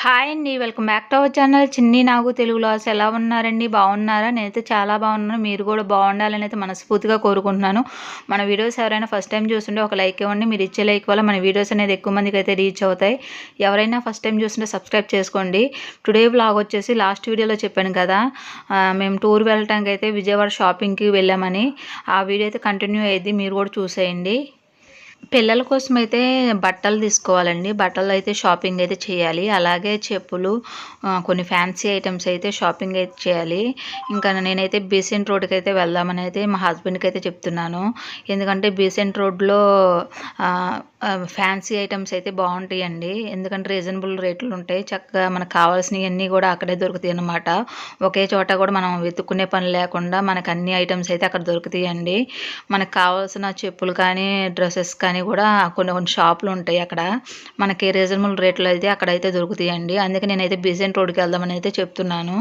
Hi అండి welcome back to our channel Chinni Nagu తెలుగులో అసలు ఎలా ఉన్నారండి? బాగున్నారా? నేనైతే చాలా బాగున్నాను. మీరు కూడా బాగుండాలని అయితే మనస్ఫూర్తిగా కోరుకుంటున్నాను. మన వీడియోస్ ఎవరైనా ఫస్ట్ టైం చూస్తుంటే ఒక లైక్ ఇవ్వండి. మీరు ఇచ్చే లైక్ వల్ల మన వీడియోస్ అనేది ఎక్కువ మందికి అయితే రీచ్ అవుతాయి. ఎవరైనా ఫస్ట్ టైం చూస్తుంటే సబ్స్క్రైబ్ చేసుకోండి. టుడే బ్లాగ్ వచ్చేసి లాస్ట్ వీడియోలో చెప్పాను కదా. మేము టూర్ వెళ్ళటానికి అయితే విజయవాడ షాపింగ్కి వెళ్ళామని. ఆ వీడియో అయితే కంటిన్యూ అయ్యింది మీరు కూడా చూసేయండి. పిల్లల కోసం అయితే బట్టలు తీసుకోవాలండి. బట్టలు అయితే షాపింగ్ అయితే చేయాలి. అలాగే చెప్పులు కొన్ని ఫ్యాన్సీ ఐటమ్స్ అయితే షాపింగ్ అయితే చేయాలి. ఇంకా నేనైతే బీసెంట్ రోడ్కి అయితే వెళ్దామని అయితే మా హస్బెండ్కి అయితే చెప్తున్నాను. ఎందుకంటే బీసెంట్ రోడ్లో ఫ్యాన్సీ ఐటమ్స్ అయితే బాగుంటాయండి. ఎందుకంటే రీజనబుల్ రేట్లు ఉంటాయి. చక్కగా మనకు కావాల్సినవన్నీ కూడా అక్కడే దొరుకుతాయి అన్నమాట. ఒకే చోట కూడా మనం వెతుక్కునే పని లేకుండా మనకు అన్ని ఐటమ్స్ అయితే అక్కడ దొరుకుతాయండి. మనకు కావాల్సిన చెప్పులు కానీ డ్రెస్సెస్ కానీ కూడా కొన్ని కొన్ని షాపులు ఉంటాయి అక్కడ. మనకి రీజనబుల్ రేట్లు అయితే అక్కడైతే దొరుకుతాయండి. అందుకే నేనైతే బీసెంట్ రోడ్కి వెళ్దామని అయితే చెప్తున్నాను.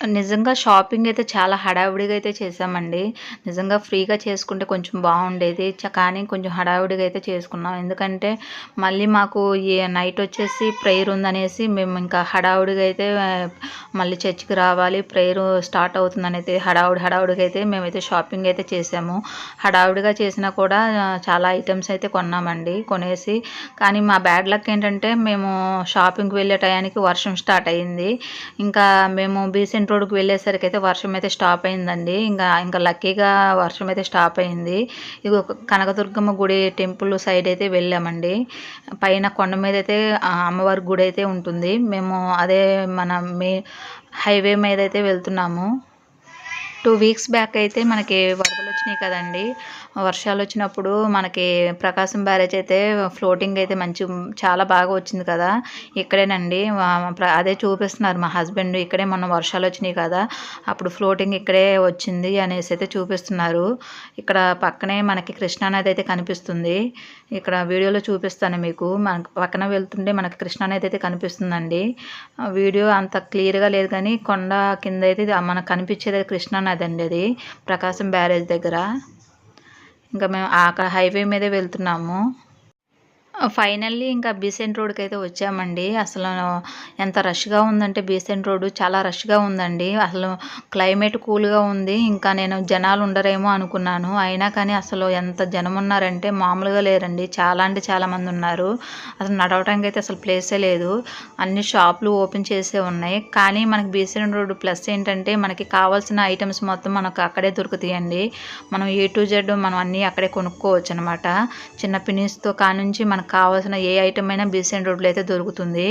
నిజంగా షాపింగ్ అయితే చాలా హడావిడిగా అయితే చేసామండి నిజంగా ఫ్రీగా చేసుకుంటే కొంచెం బాగుండేది. చ- కానీ కొంచెం హడావిడిగా అయితే చేసుకున్నాం. ఎందుకంటే మళ్ళీ మాకు ఈ నైట్ వచ్చేసి ప్రేయర్ ఉందనేసి మేము ఇంకా హడావుడిగా అయితే మళ్ళీ చర్చికి రావాలి. ప్రేయర్ స్టార్ట్ అవుతుందని అయితే హడావుడి హడావుడిగా అయితే మేమైతే షాపింగ్ అయితే చేసాము హడావుడిగా చేసినా కూడా చాలా ఐటమ్స్ అయితే కొన్నామండి కొనేసి. కానీ మా బ్యాడ్ లక్ ఏంటంటే మేము షాపింగ్కి వెళ్ళే టయానికి వర్షం స్టార్ట్ అయ్యింది ఇంకా మేము బీసెంట్ రోడ్కి వెళ్ళేసరికి అయితే వర్షం అయితే స్టాప్ అయిందండి. ఇంకా ఇంకా లక్కీగా వర్షం అయితే స్టాప్ అయింది. ఇది ఒక కనకదుర్గమ్మ గుడి టెంపుల్ సైడ్ అయితే వెళ్ళామండి. పైన కొండ మీద అయితే ఆ అమ్మవారి గుడి అయితే ఉంటుంది. మేము అదే మన మే హైవే మీద అయితే వెళ్తున్నాము. టూ వీక్స్ బ్యాక్ అయితే మనకి వరదలు వచ్చినాయి కదండి. వర్షాలు వచ్చినప్పుడు మనకి ప్రకాశం బ్యారేజ్ అయితే ఫ్లోటింగ్ అయితే మంచి చాలా బాగా వచ్చింది కదా. ఇక్కడేనండి అదే చూపిస్తున్నారు మా హస్బెండ్ ఇక్కడే మొన్న వర్షాలు వచ్చినాయి కదా. అప్పుడు ఫ్లోటింగ్ ఇక్కడే వచ్చింది అనేసి అయితే చూపిస్తున్నారు. ఇక్కడ పక్కనే మనకి కృష్ణానది అయితే కనిపిస్తుంది. ఇక్కడ వీడియోలో చూపిస్తాను మీకు. మనకు పక్కన వెళ్తుంటే మనకి కృష్ణానది అయితే కనిపిస్తుందండి. వీడియో అంత క్లియర్గా లేదు కానీ కొండ కింద అయితే మనకు కనిపించేది కృష్ణానది. ఉన్నదండి అది. ప్రకాశం బ్యారేజ్ దగ్గర. ఇంకా మేము అక్కడ హైవే మీదే వెళ్తున్నాము. ఫైనల్లీ ఇంకా బీసెంట్ రోడ్కి అయితే వచ్చామండి. అసలు ఎంత రష్గా ఉందంటే బీసెంట్ రోడ్ చాలా రష్గా ఉందండి. అసలు క్లైమేట్ కూల్గా ఉంది. ఇంకా నేను జనాలు ఉండరేమో అనుకున్నాను. అయినా కానీ అసలు ఎంత జనం ఉన్నారంటే మామూలుగా లేరండి. చాలా అంటే చాలామంది ఉన్నారు. అసలు నడవడానికి అయితే అసలు ప్లేసే లేదు. అన్ని షాపులు ఓపెన్ చేసే ఉన్నాయి. కానీ మనకి బీసెంట్ రోడ్ ప్లస్ ఏంటంటే మనకి కావాల్సిన ఐటమ్స్ మొత్తం మనకు అక్కడే దొరుకుతాయండి. మనం ఏ టు జెడ్ మనం అన్నీ అక్కడే కొనుక్కోవచ్చు అనమాట చిన్న పినీస్తో కానుంచి మనకు కావాల్సిన ఏ ఐటమ్ అయినా బీసెంట్ రోడ్లో అయితే దొరుకుతుంది.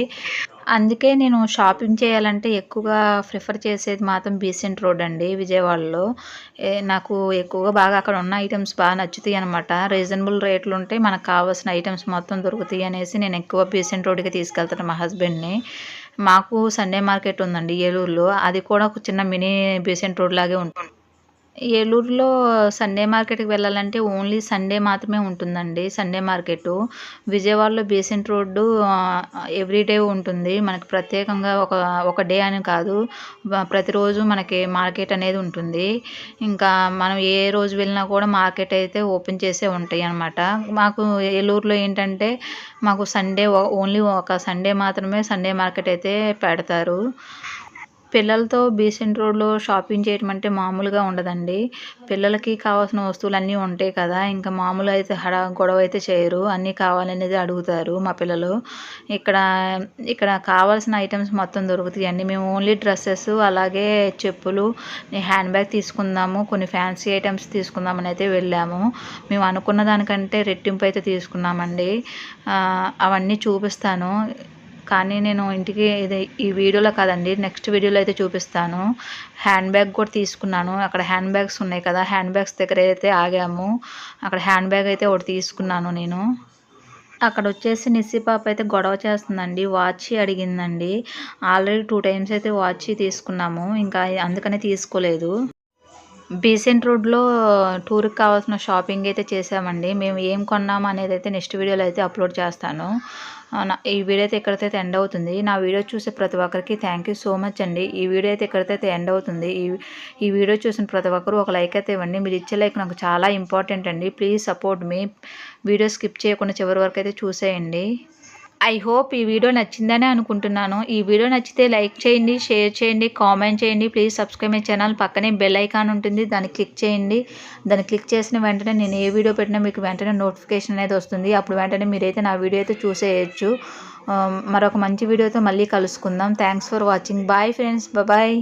అందుకే నేను షాపింగ్ చేయాలంటే ఎక్కువగా ప్రిఫర్ చేసేది మాత్రం బీసెంట్ రోడ్ అండి విజయవాడలో. నాకు ఎక్కువగా బాగా అక్కడ ఉన్న ఐటమ్స్ బాగా నచ్చుతాయి అనమాట రీజనబుల్ రేట్లు ఉంటే మనకు కావాల్సిన ఐటమ్స్ మొత్తం దొరుకుతాయి అనేసి నేను ఎక్కువ బీసెంట్ రోడ్కి తీసుకెళ్తాను మా హస్బెండ్ని మాకు సండే మార్కెట్ ఉందండి ఏలూరులో. అది కూడా ఒక చిన్న మినీ బీసెంట్ రోడ్ లాగే ఉంటుంది. ఏలూరులో సండే మార్కెట్కి వెళ్ళాలంటే ఓన్లీ సండే మాత్రమే ఉంటుందండి. సండే మార్కెట్ విజయవాడలో బీసెంట్ రోడ్డు ఎవ్రీడే ఉంటుంది. మనకి ప్రత్యేకంగా ఒక ఒక డే అని కాదు. ప్రతిరోజు మనకి మార్కెట్ అనేది ఉంటుంది. ఇంకా మనం ఏ రోజు వెళ్ళినా కూడా మార్కెట్ అయితే ఓపెన్ చేసే ఉంటాయి అన్నమాట. మాకు ఏలూరులో ఏంటంటే మాకు సండే ఓన్లీ ఒక సండే మాత్రమే సండే మార్కెట్ అయితే పెడతారు. పిల్లలతో బీసెంట్ రోడ్లో షాపింగ్ చేయడం అంటే మామూలుగా ఉండదండి. పిల్లలకి కావాల్సిన వస్తువులు అన్నీ ఉంటాయి కదా. ఇంకా మామూలు అయితే హడ గొడవ అయితే చేయరు. అన్నీ కావాలనేది అడుగుతారు మా పిల్లలు. ఇక్కడ ఇక్కడ కావాల్సిన ఐటమ్స్ మొత్తం దొరుకుతాయండి మేము ఓన్లీ డ్రెస్సెస్ అలాగే చెప్పులు హ్యాండ్ బ్యాగ్ తీసుకుందాము. కొన్ని ఫ్యాన్సీ ఐటమ్స్ తీసుకుందామని అయితే వెళ్ళాము. మేము అనుకున్న దానికంటే రెట్టింపు అయితే తీసుకున్నామండి. అవన్నీ చూపిస్తాను. కానీ నేను ఇంటికి ఇది ఈ వీడియోలో కాదండి నెక్స్ట్ వీడియోలో అయితే చూపిస్తాను. హ్యాండ్ బ్యాగ్ కూడా తీసుకున్నాను. అక్కడ హ్యాండ్ బ్యాగ్స్ ఉన్నాయి కదా హ్యాండ్ బ్యాగ్స్ దగ్గర అయితే ఆగాము. అక్కడ హ్యాండ్ బ్యాగ్ అయితే ఒకటి తీసుకున్నాను నేను. అక్కడ వచ్చేసి నిస్సి పాప అయితే గొడవ చేస్తుందండి వాచ్ అడిగిందండి. ఆల్రెడీ టూ టైమ్స్ అయితే వాచ్ తీసుకున్నాము ఇంకా అందుకనే తీసుకోలేదు. బీసెంట్ రోడ్లో టూర్కి కావాల్సిన షాపింగ్ అయితే చేసామండి మేము ఏం కొన్నాము అనేది అయితే నెక్స్ట్ వీడియోలో అయితే అప్లోడ్ చేస్తాను. నా- ఈ వీడియో అయితే ఎక్కడైతే ఎండ్ అవుతుంది నా వీడియో చూసే ప్రతి ఒక్కరికి థ్యాంక్ యూ సో మచ్ అండి. ఈ వీడియో అయితే ఎక్కడైతే ఎండ్ అవుతుంది ఈ ఈ వీడియో చూసిన ప్రతి ఒక్కరు ఒక లైక్ అయితే ఇవ్వండి. మీరు ఇచ్చే లైక్ నాకు చాలా ఇంపార్టెంట్ అండి. ప్లీజ్ సపోర్ట్ మీ వీడియో స్కిప్ చేయకుండా చివరి వరకు అయితే చూసేయండి. ఐ హోప్ ఈ వీడియో నచ్చిందని అనుకుంటున్నాను. ఈ వీడియో నచ్చితే లైక్ చేయండి షేర్ చేయండి కామెంట్ చేయండి. ప్లీజ్ సబ్స్క్రైబ్ మై ఛానల్ పక్కనే బెల్ ఐకాన్ ఉంటుంది. దాన్ని క్లిక్ చేయండి. దాన్ని క్లిక్ చేసిన వెంటనే నేను ఏ వీడియో పెట్టినా మీకు వెంటనే నోటిఫికేషన్ అనేది వస్తుంది. అప్పుడు వెంటనే మీరైతే నా వీడియో అయితే చూసేయచ్చు. Um, మరొక మంచి వీడియోతో మళ్ళీ కలుసుకుందాం. Thanks for watching bye friends bye